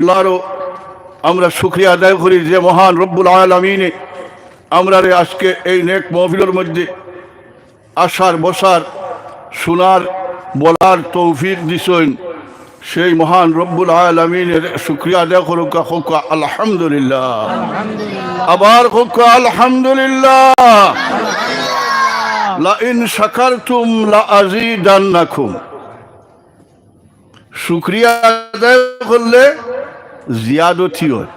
আল্লাহরও আমরা সুক্রিয়া আদায় করি যে মহান রব্বুল আলমিনে আমরা আজকে এই নেক মহফিলের মধ্যে আসার, বসার, শোনার, বলার তৌফিক দিছেন। সেই মহান রব্বুল আলমিনের শুক্রিয়া আদায় করুক, হোক, আলহামদুলিল্লাহ। আবার হোক, আলহামদুলিল্লাহ। ইন শাকারতুম লা শুক্রিয়া আদায় করলে জিয়াদতি হয়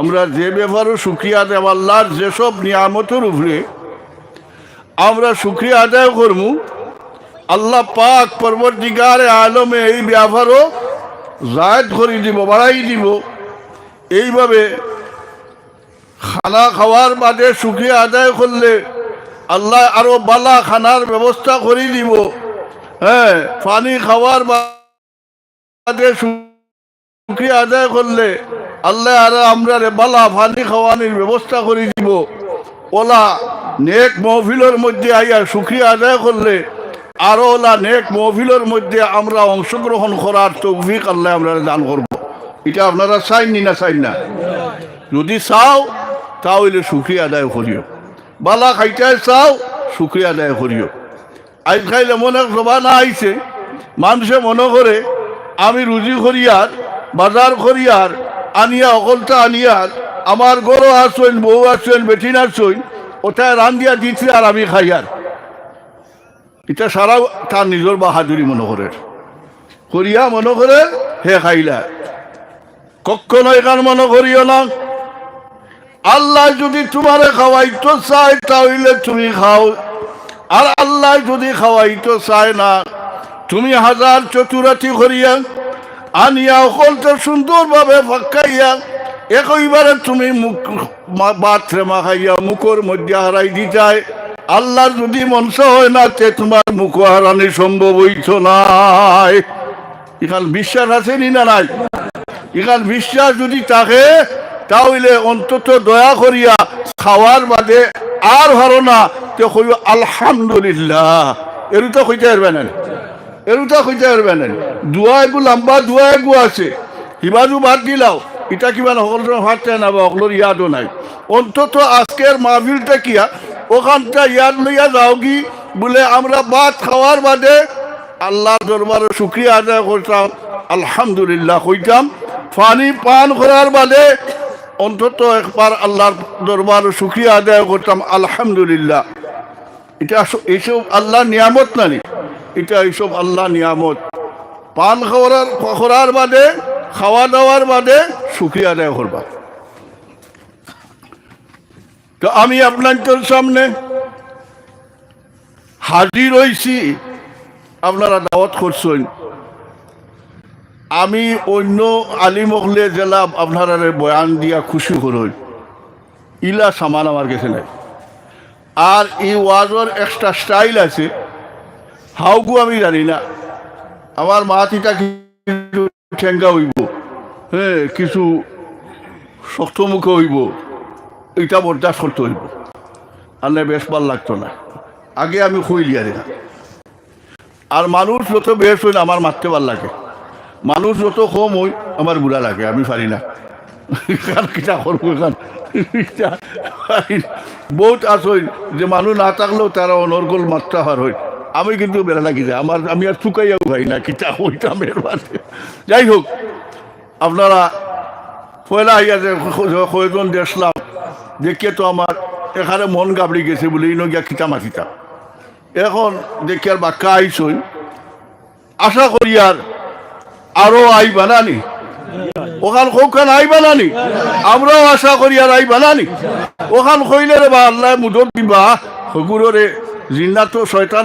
আমরা যে ব্যাপারও শুক্রিয়া দেব আল্লাহর, যেসব নিয়ামতের উপরে আমরা শুক্রিয়া আদায় করব, আল্লাহ পাক পরবর্তীকারে আলমে এই ব্যাপারও জায়দ করে দিব, বাড়াই দিব। এইভাবে খানা খাওয়ার বাদে শুক্রিয়া আদায় করলে আল্লাহ আরও বালা খানার ব্যবস্থা করে দিব। হ্যাঁ পানি খাওয়ার বাদে শুক্রিয়া আদায় করলে আল্লাহ আর আমরা বালা পানি খাওয়ানোর ব্যবস্থা করে দিব। ওলা নেক মহফিলের মধ্যে আইয়া শুক্রিয়া আদায় করলে আরও ওলা নেক মহফিলের মধ্যে আমরা অংশগ্রহণ করার তৌফিক আল্লাহ আমরা দান করব। এটা আপনারা চাইনি না চাই না? যদি চাও, তাহলে শুক্রিয়া আদায় করিও। বালা খাইতে চাও, শুক্রিয়া আদায় করিও। আজকাল এমন এক জমানা আইছে। মানুষে মনে করে, আমি রুজি করিয়ার বাজার করিয়ার আনিয়া অকলটা আনিয়ার, আমার গরু আসছেন বউ আসছেন বেটিন আসছেন ওটায় রান্দিয়া দিচ্ছে আর আমি খাইয়ার। এটা সারা তার নিজের বাহাদুরি মনে করে। করিয়া মনে করে হে খাইলা। কখনো এখান মনে করিও না। আল্লাহ যদি তোমারে খাওয়াইতো চায়, তাহলে তুমি খাও। আর আল্লাহ যদি খাওয়াইতো চায় না, তুমি হাজার চতুরাতি করিয়া আনিয়া অকলতে সুন্দরভাবে ফাঁকাইয়া একইবারে তুমি মুখ বাথরে মাখাইয়া মুখর মধ্যে হারাই দিতায় আল্লাহর যদি মনস হয় না তে তোমার মুখ হারানি সম্ভব হইত নাই। এখান বিশ্বাস আছে নি না নাই? এখান বিশ্বাস যদি থাকে, তাহলে অন্তত দয়া করিয়া খাওয়ার বাদে আর হারো না, তে কই আলহামদুলিল্লাহ। এরু তো কইতে পারবে না। এরু তো কইতে পারবে না। দুয়া এগু লম্বা দুয়া এগু আছে। হিবাজু বাদ দিলাও। এটা কিবা সকলের হাতে না বা সকলের ইয়াদও নাই। অন্তত আজকের মাহফিলটা কিয়া ওখানটা ইয়াদ লইয়া যাও কি বলে আমরা ভাত খাওয়ার বাদে আল্লাহ দরবারে শুক্রিয়া আদায় করতাম। আলহামদুলিল্লাহ কইতাম। পানি পান করার বাদে অন্তত একবার আল্লাহর দরবার শুক্রিয়া আদায় করতাম। আলহামদুলিল্লাহ। এটা এইসব আল্লাহ নিয়ামত নানি। এটা এইসব আল্লাহ নিয়ামত। পান খাওয়ার করার বাদে, খাওয়া দাওয়ার বাদে শুক্রিয়া আদায় করবা। তো আমি আপনাদের সামনে হাজির হয়েছি আপনারা দাওয়াত করছেন। আমি অন্য আলিমহলে জেলা আপনারা বয়ান দিয়া খুশি করই ইলা সামান আমার কাছে নাই। আর এই ওয়াজর এক্সট্রা স্টাইল আছে হাউকু আমি জানি না। আমার মা মাতিটা কিছু ঠেঙ্গা হইব। হ্যাঁ কিছু শক্তমুখ হইব। এটা বরদাস্ত করতে হইব। আর না, বেশ ভালো লাগতো না। আগে আমি খুইলি আর না আর মানুষ যত বেশ হই না আমার মারতে ভালো লাগে। মানুষ যত কম হই, আমার বুড়া লাগে, আমি পারি না। বহুত আসই যে মানুষ না থাকলেও তারা অনর্গল মাত্রা হার হয় আমি কিন্তু বেড়া লাগি যায় আমার, আমি আর চুকাইয়াও ভাই না কিটা হইতাম এর বাদে। যাই হোক, আপনারা পয়লা আইয়া যে কয়েকজন দেখলাম, দেখিয়ে তো আমার এখানে মন গাবড়ি গেছে বলে ইনো গিয়া খিতা মাতিতাম এখন দেখি আর বাক্কা আইসই। আশা করি আর আরও আই বানানি ওখান কৌখান আই বানানি আমরাও আশা করি আর আই বানানি ওখান কইলে রে বা আল্লাহ মুদত দিবা হগুরে জিন্না তো শয়তান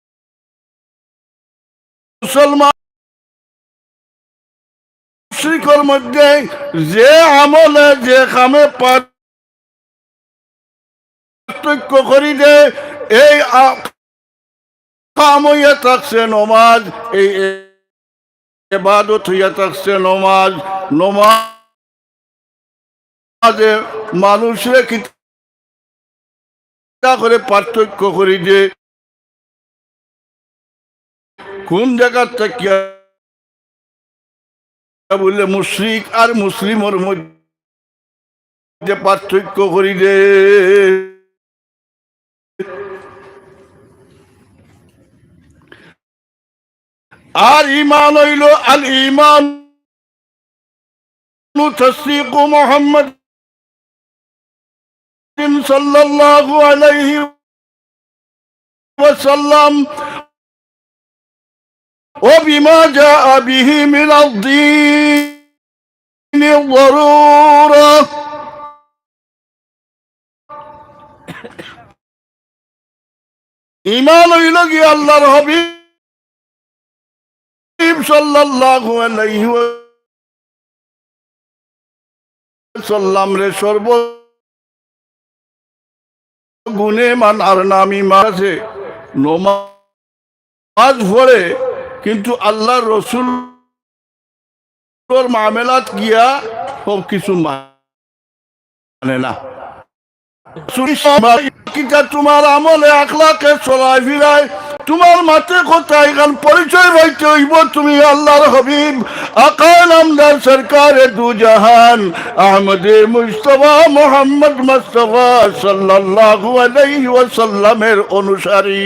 মুসলমান মুশ্রিকর মধ্যে যে আমলে, যে কামে পার্থক্য করি এই থাকছে নমাজ, এই এবাদত হইয়া থাকছে নমাজ। নমাজে মানুষরে কি করে পার্থক্য করি যে কোন জায়গার থেকে বললে মুশ্রিক আর মুসলিমের মধ্যে পার্থক্য করি দে আর ইমান হইল আল ইমান تصديق محمد صلى الله عليه وسلم وبما جاء به من الدين الضرورة ইমান হইল কি আল্লাহর হাবিব সাল্লাল্লাহু আলাইহি সাল্লাম রে সর্ব গুণে মানার নাম ইমান আছে নমাজ পড়ে কিন্তু আল্লাহ রসুল মামেলাত গিয়া সব কিছু মানে না। তোমার আমলে আখলাকে চলাই তোমার মাতে কোথায় গান পরিচয় হইতে হইব তুমি আল্লাহর হবিব। আকাল আমদার সরকারে দু জাহান, আহমদে মুস্তফা মোহাম্মদ মুস্তফা সাল্লাল্লাহু আলাইহি ওয়াসাল্লামের অনুসারী।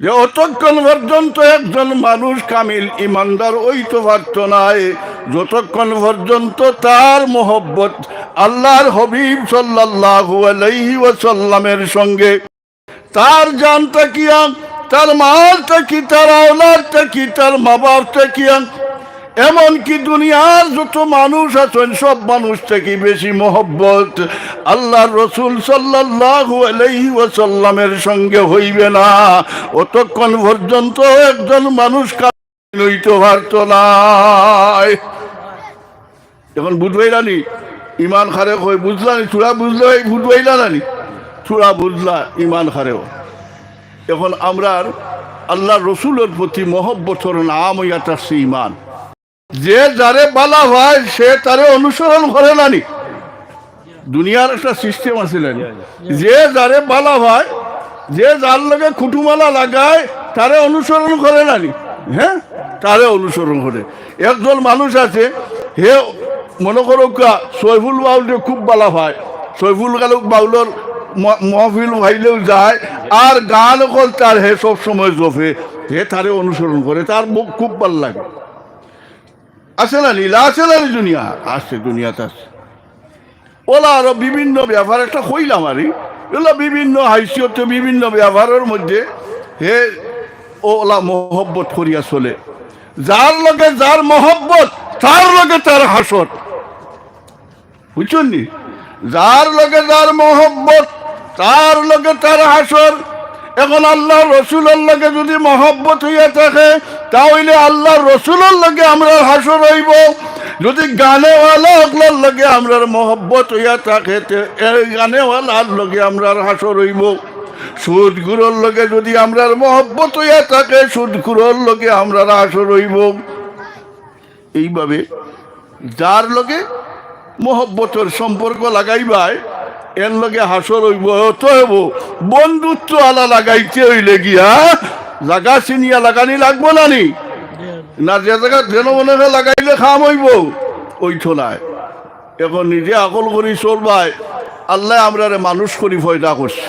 যে অতক্ষণ পর্যন্ত একজন মানুষ কামিল, ইমানদার ওইতে পারত নাই যতক্ষণ পর্যন্ত তার মোহব্বত আল্লাহর হবিব আলাইহি ওয়াসাল্লামের সঙ্গে, তার জানটা কিয়া তার মালটা কি, তার আওলাদটা কি, তার মা বাপটা কিয়া এমনকি দুনিয়ার যত মানুষ আছেন, সব মানুষ থেকে বেশি মোহব্বত। আল্লাহ রসুল আলাইহি সঙ্গে হইবে না। অতক্ষণ পর্যন্ত একজন মানুষ হইতে পারত নাই। এখন বুঝবাইলানি ইমান খারে কই বুঝলানি চূড়া বুঝলে বুঝবাইলা নানি চূড়া বুঝলা ইমান খারেও এখন আমরা আল্লাহ রসুলের প্রতি মহব্বতর নাম হইয়াছে ইমান যে যারে বালা হয় সে তারে অনুসরণ করে নানি। দুনিয়ার একটা সিস্টেম আছে যে যারে বালা হয় যে যার লগে খুটুমালা লাগায় তারে অনুসরণ করে নানি। হ্যাঁ? তারে অনুসরণ করে। একজন মানুষ আছে হে মনে করো সৈফুল বাউলকে খুব বালা হয় সৈফুল গালুক বাউলর মহফিল ভাইলেও যায় আর গান অকল তার হে সব সময় জফে হে তারে অনুসরণ করে তার মুখ খুব ভালো লাগে। আছে না লীলা আছে না দুনিয়া? আছে দুনিয়াতে আছে ওলা আরও বিভিন্ন ব্যাপার একটা কইলাম আরই এগুলো বিভিন্ন হাইসিয়তে, বিভিন্ন ব্যবহারের মধ্যে হে ওলা মহব্বত করিয়া চলে। যার লগে যার মহব্বত, তার লগে তার হাসর। বুঝছেন নি? যার লগে যার মহব্বত, তার লগে তার হাসর। এখন আল্লাহ রসুলের লগে যদি মহব্বত হইয়া থাকে তাহলে আল্লাহ রসুলের লগে আমরা হাসর হইব। যদি গানেওয়ালা ওগুলোর লগে আমরা মহব্বত হইয়া থাকে এই গানেওয়ালার লগে আমরা হাসর হইব। সুদগুলোর লগে যদি আমরা মহব্বত হইয়া থাকে সুদগুলোর লগে আমরা হাসর হইব। এইভাবে যার লগে মহব্বতের সম্পর্ক লাগাইবাই, এর লগে হাসর হইব তো হইব, বন্ধুত্ব আলা লাগাইতে হইলে গিয়া জাগা চিনিয়া লাগানি লাগবো না নি না যে জায়গা যেন লাগাইলে খাম হইব। ওই ঠোলায় এখন নিজে আকল করি চলবাই আল্লাহ আমরা মানুষ করি ফয়দা করছে।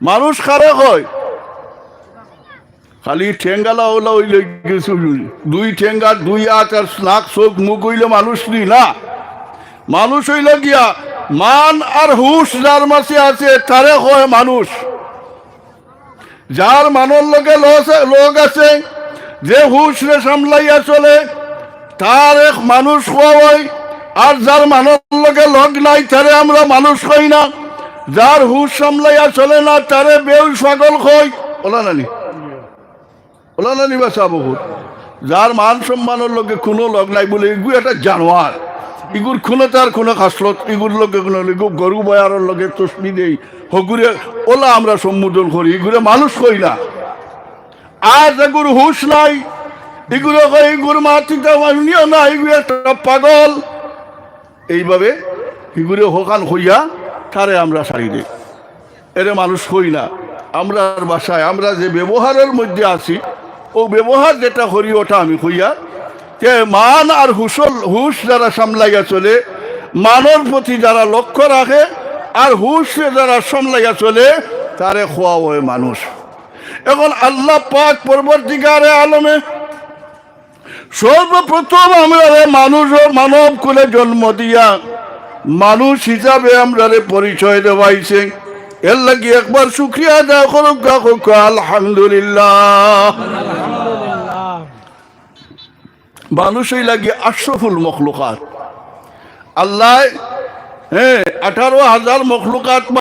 মানুষ কারে হয় খালি ঠেঙ্গালা ওলা হইলে কিছু দুই ঠেঙ্গা, দুই হাত আর নাক, চোখ, মুখ হইলে মানুষ নি না? মানুষ হইলে গিয়া মান আর হুশ যার মাসে আছে, তারে হয় মানুষ? যার মানর লোকে লোক আছে, যে হুশ রে সামলাইয়া চলে, তার এক মানুষ হয়। আর যার মানর লোকে লগ নাই, তারে আমরা মানুষ হই না। যার হুশ সামলাইয়া চলে না, তারে বেউ ছাগল কই। ওলা নানি। ওলা নানি বাসা বহুত। যার মান সম্মানের লোকে কোনো লগ নাই বলে এগু একটা জানোয়ার। ইগুর কোনো তার কোনো খাসলত, ইগুর লোকে গরু বয়ারের লোকে তসমি দেই। হগুরে ওলা আমরা সম্বোধন করি, ইগুরে মানুষ কই না? আর এগুর হুশ নাই এগুলো কই ইগুর মাতৃতা মানিও না ইগুলো একটা পাগল। এইভাবে ইগুরে হোকান হইয়া তারে আমরা সারি দিই। এরে মানুষ কই না? আমরা বাসায়, আমরা যে ব্যবহারের মধ্যে আছি, ও ব্যবহার যেটা করি ওটা আমি হইয়া যে মান আর হুসল, হুশ যারা সামলাইয়া চলে মানর প্রতি যারা লক্ষ্য রাখে, আর হুশ যারা সামলাইয়া চলে, তারে খোয়া হয় মানুষ। এখন আল্লাহ পাক পরবর্তীকারে আলমে সর্বপ্রথম আমরা মানুষ ও মানব কুলে জন্ম দিয়া মানুষ হিসাবে আমরা পরিচয় দেওয়াইছে। এর লাগি একবার শুক্রিয়া দেওয়া করুক আলহামদুলিল্লাহ। মানুষই লাগে আশরফুল মখলুকাত। আল্লাহ হ্যাঁ আঠারো হাজার মখলুকাত